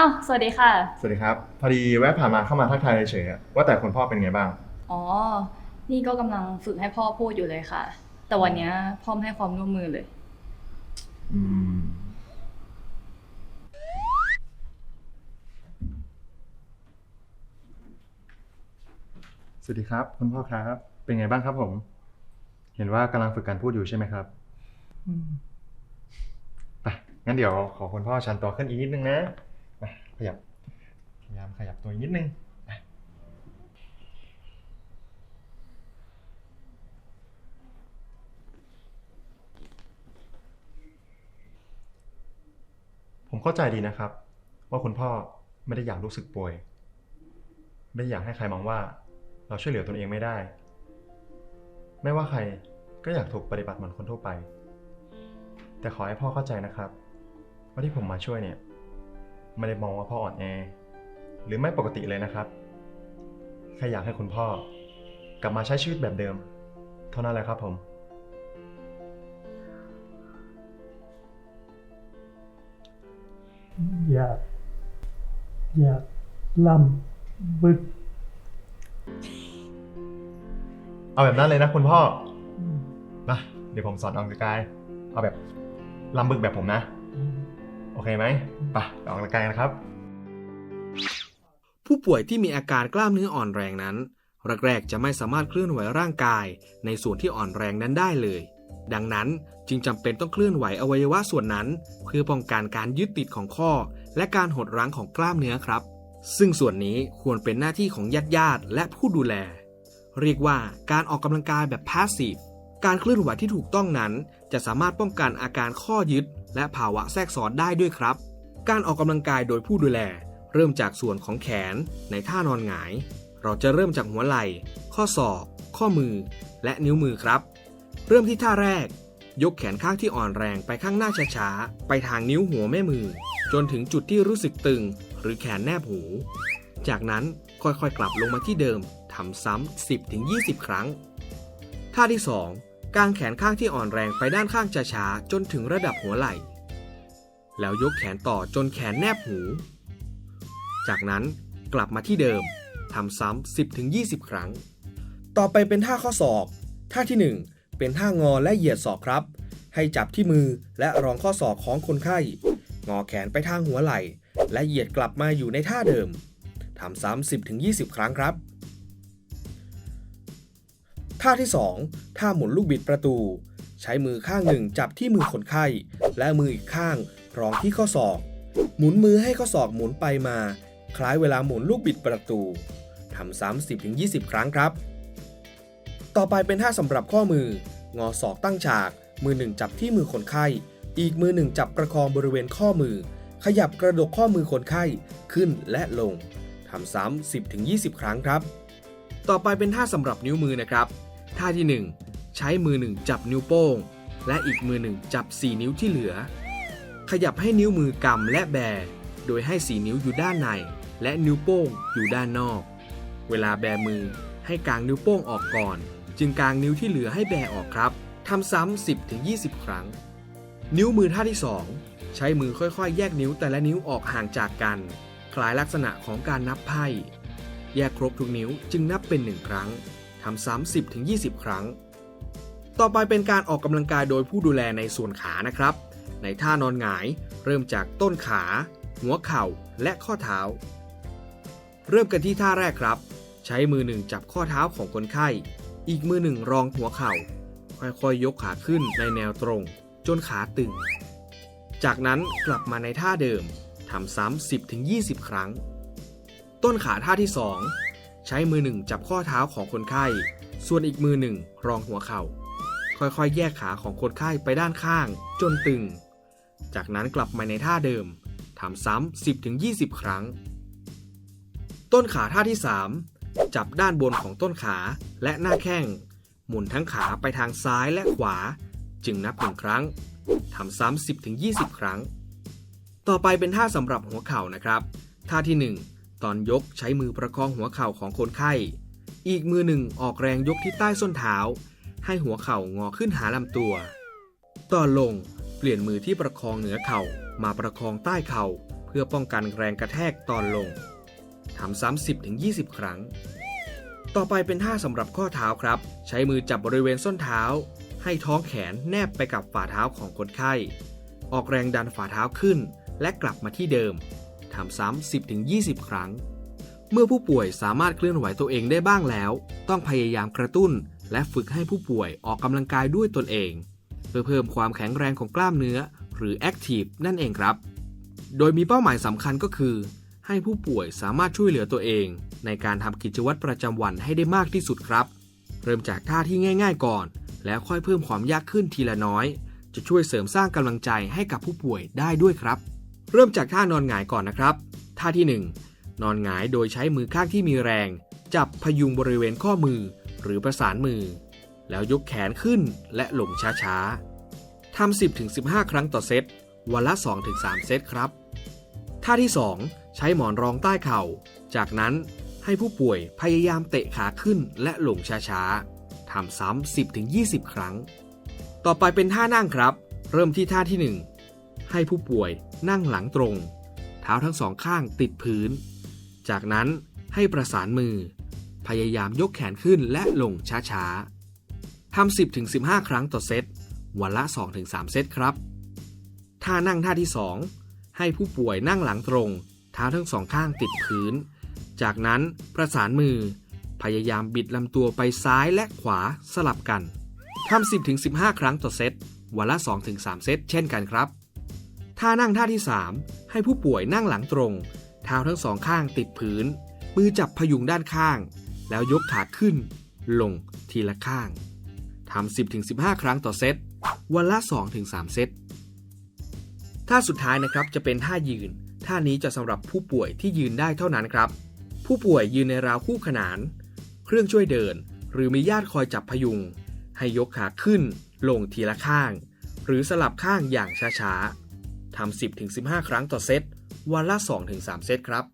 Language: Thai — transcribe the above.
อ้าวสวัสดีค่ะ สวัสดีครับ พอดีแวะผ่านมาเข้ามาทักทายเฉยๆอะว่าแต่คุณพ่อเป็นไงบ้าง อ๋อ นี่ก็กำลังฝึกให้พ่อพูดอยู่เลยค่ะ แต่วันเนี้ยพ่อไม่ให้ความร่วมมือเลย อืม สวัสดีครับ คุณพ่อครับ เป็นไงบ้างครับผม เห็นว่ากำลังฝึกการพูดอยู่ใช่ไหมครับไปงั้นเดี๋ยวขอคุณพ่อชันตัวขึ้นอีกนิดนึงนะมา ขยับพยายามขยับตัวอีกนิดนึงผมเข้าใจดีนะครับ ว่าคุณพ่อไม่ได้อยากรู้สึกป่วย ไม่ได้อยากให้ใครมองว่า เราช่วยเหลือตนเองไม่ได้ ไม่ว่าใครก็อยากถูกปฏิบัติเหมือนคนทั่วไป แต่ขอให้พ่อเข้าใจนะครับ ว่าที่ผมมาช่วยเนี่ย ไม่ได้มองว่าพ่ออ่อนแอ หรือไม่ปกติเลยนะครับ แค่อยากให้คุณพ่อ กลับมาใช้ชีวิตแบบเดิม เท่านั้นแหละครับผม อย่า อย่าล่ำบึก เอาแบบนั้นเลยนะคุณพ่อมาเดี๋ยวผมสอนออกกำลังกาย เอาแบบลำบึกแบบผมนะโอเคไหมไปไปออกกำลังกายกันครับ ผู้ป่วยที่มีอาการกล้ามเนื้ออ่อนแรงนั้นแรกๆจะไม่สามารถเคลื่อนไหวร่างกาย ในส่วนที่อ่อนแรงนั้นได้เลย ดังนั้นจึงจำเป็นต้องเคลื่อนไหวอวัยวะส่วนนั้น เพื่อป้องกันการยึดติดของข้อ และการหดรั้งของกล้ามเนื้อครับ ซึ่งส่วนนี้ควรเป็นหน้าที่ของญาติญาติๆและผู้ดูแล เรียกว่าการออกกำลังกายแบบ passive การเคลื่อนไหวที่ถูกต้องนั้น จะสามารถป้องกันอาการข้อยึด และภาวะแทรกซ้อนได้ด้วยครับ การออกกำลังกายโดยผู้ดูแล เริ่มจากส่วนของแขนในท่านอนหงาย เราจะเริ่มจากหัวไหล่ ข้อศอก ข้อมือ และนิ้วมือครับ เริ่มที่ท่าแรก ยกแขนข้างที่อ่อนแรงไปข้างหน้าช้าๆ ไปทางนิ้วหัวแม่มือ จนถึงจุดที่รู้สึกตึง หรือแขนแนบหู จากนั้นค่อยๆกลับลงมาที่เดิมทำซ้ำ10-20 ครั้ง ท่าที่ 2 กางแขนข้างที่อ่อนแรงไปด้านข้างช้าๆจนถึงระดับหัวไหล่ แล้วยกแขนต่อจนแขนแนบหู จากนั้นกลับมาที่เดิมทำซ้ำ 10-20 ครั้ง ต่อไปเป็นท่าข้อศอก ท่าที่ 1 เป็นท่างอและเหยียดศอกครับ ให้จับที่มือและรองข้อศอกของคนไข้ งอแขนไปทางหัวไหล่ และเหยียดกลับมาอยู่ในท่าเดิมทำซ้ำ10-20 ครั้งครับ ท่าที่ 2 ท่าหมุนลูกบิดประตู ใช้มือข้างหนึ่งจับที่มือคนไข้ และมืออีกข้างรองที่ข้อศอก หมุนมือให้ข้อศอกหมุนไปมา คล้ายเวลาหมุนลูกบิดประตูทำซ้ำ10-20 ครั้งครับ ต่อไปเป็นท่าสำหรับข้อมือ งอศอกตั้งฉาก มือหนึ่งจับที่มือคนไข้ อีกมือหนึ่งจับประคองบริเวณข้อมือ ขยับกระดกข้อมือคนไข้ขึ้นและลงทำซ้ำ10-20 ครั้งครับ ต่อไปเป็นท่าสำหรับนิ้วมือนะครับ ท่าที่ 1 ใช้มือหนึ่งจับนิ้วโป้ง และอีกมือหนึ่งจับ 4 นิ้วที่เหลือ ขยับให้นิ้วมือกำและแบ โดยให้ 4 นิ้วอยู่ด้านใน และนิ้วโป้งอยู่ด้านนอก เวลาแบมือให้กางนิ้วโป้งออกก่อน จึงกางนิ้วที่เหลือให้แบออกครับทำซ้ำ10-20 ครั้ง นิ้วมือท่าที่ 2 ใช้มือค่อยๆ แยกนิ้วแต่ละนิ้วออกห่างจากกัน คล้ายลักษณะของการนับไพ่ แยกครบทุกนิ้วจึงนับเป็น 1 ครั้ง ทำซ้ำ10-20 ครั้ง ต่อไปเป็นการออกกำลังกายโดยผู้ดูแลในส่วนขานะครับ ในท่านอนหงายเริ่มจากต้นขา หัวเข่าและข้อเท้า เริ่มกันที่ท่าแรกครับ ใช้มือหนึ่งจับข้อเท้าของคนไข้ อีกมือหนึ่งรองหัวเข่า ค่อยๆยกขาขึ้นในแนวตรง จนขาตึง จากนั้นกลับมาในท่าเดิมทำซ้ำ10-20 ครั้ง ต้นขาท่าที่ 2 ใช้มือหนึ่งจับข้อเท้าของคนไข้ ส่วนอีกมือหนึ่งรองหัวเข่า ค่อยๆ แยกขาของคนไข้ไปด้านข้าง จนตึง จากนั้นกลับมาในท่าเดิมทำซ้ำ 10-20 ครั้ง ต้นขาท่าที่ 3 จับด้านบนของต้นขาและหน้าแข้ง หมุนทั้งขาไปทางซ้ายและขวา จึงนับหนึ่งครั้งทำซ้ำ 10-20 ครั้ง ต่อไปเป็นท่าสำหรับหัวเข่านะครับ ท่าที่ 1 ตอนยกใช้มือประคองหัวเข่าของคนไข้ อีกมือหนึ่งออกแรงยกที่ใต้ส้นเท้า ให้หัวเข่างอขึ้นหาลำตัว ตอนลงเปลี่ยนมือที่ประคองเหนือเข่ามาประคองใต้เข่า เพื่อป้องกันแรงกระแทกตอนลงทำซ้ำ10ถึง20 ครั้ง ต่อไปเป็นท่าสำหรับข้อเท้าครับ ใช้มือจับบริเวณส้นเท้า ให้ท้องแขนแนบไปกับฝ่าเท้าของคนไข้ ออกแรงดันฝ่าเท้าขึ้น และกลับมาที่เดิม ทำซ้ำ 10ถึง20 ครั้ง เมื่อผู้ป่วยสามารถเคลื่อนไหวตัวเองได้บ้างแล้ว ต้องพยายามกระตุ้น และฝึกให้ผู้ป่วยออกกำลังกายด้วยตนเอง เพื่อเพิ่มความแข็งแรงของกล้ามเนื้อ หรือ Active นั่นเองครับ โดยมีเป้าหมายสำคัญก็คือ ให้ผู้ป่วยสามารถช่วยเหลือตัวเอง ในการทำกิจวัตรประจำวันให้ได้มากที่สุดครับ เริ่มจากท่าที่ง่าย ๆ ก่อน แล้วค่อยเพิ่มความยากขึ้นทีละน้อยจะช่วยเสริมสร้างกำลังใจให้กับผู้ป่วยได้ด้วยครับ เริ่มจากท่านอนหงายก่อนนะครับ ท่าที่ 1 นอนหงายโดยใช้มือข้างที่มีแรง จับพยุงบริเวณข้อมือหรือประสานมือ แล้วยกแขนขึ้นและลงช้าๆทำ 10-15 ครั้งต่อเซต วันละ 2-3 เซตครับ ท่าที่ 2 ใช้หมอนรองใต้เข่า จากนั้นให้ผู้ป่วยพยายามเตะขาขึ้นและลงช้าๆทำซ้ำ 10-20 ครั้ง ต่อไปเป็นท่านั่งครับ เริ่มที่ท่าที่ 1 ให้ผู้ป่วย นั่งหลังตรง เท้าทั้งสองข้างติดพื้น จากนั้นให้ประสานมือ พยายามยกแขนขึ้นและลงช้าๆ ทำ 10-15 ครั้งต่อเซต วันละ 2-3 เซตครับ ท่านั่งท่าที่ 2 ให้ผู้ป่วยนั่งหลังตรง เท้าทั้งสองข้างติดพื้น จากนั้นประสานมือ พยายามบิดลำตัวไปซ้ายและขวาสลับกัน ทำ 10-15 ครั้งต่อเซต วันละ 2-3 เซต เช่นกันครับ ท่านั่งท่าที่ 3 ให้ผู้ป่วยนั่งหลังตรง เท้าทั้งสองข้างติดพื้น มือจับพยุงด้านข้าง แล้วยกขาขึ้น ลงทีละข้างทำ10-15 ครั้งต่อเซต วันละ 2-3 เซต ท่าสุดท้ายนะครับจะเป็นท่ายืน ท่านี้จะสำหรับผู้ป่วยที่ยืนได้เท่านั้นครับ ผู้ป่วยยืนในราวคู่ขนาน เครื่องช่วยเดิน หรือมีญาติคอยจับพยุง ให้ยกขาขึ้น ลงทีละข้าง หรือสลับข้างอย่างช้าๆ ทำ10-15 ครั้งต่อเซต วันละ 2-3 เซตครับ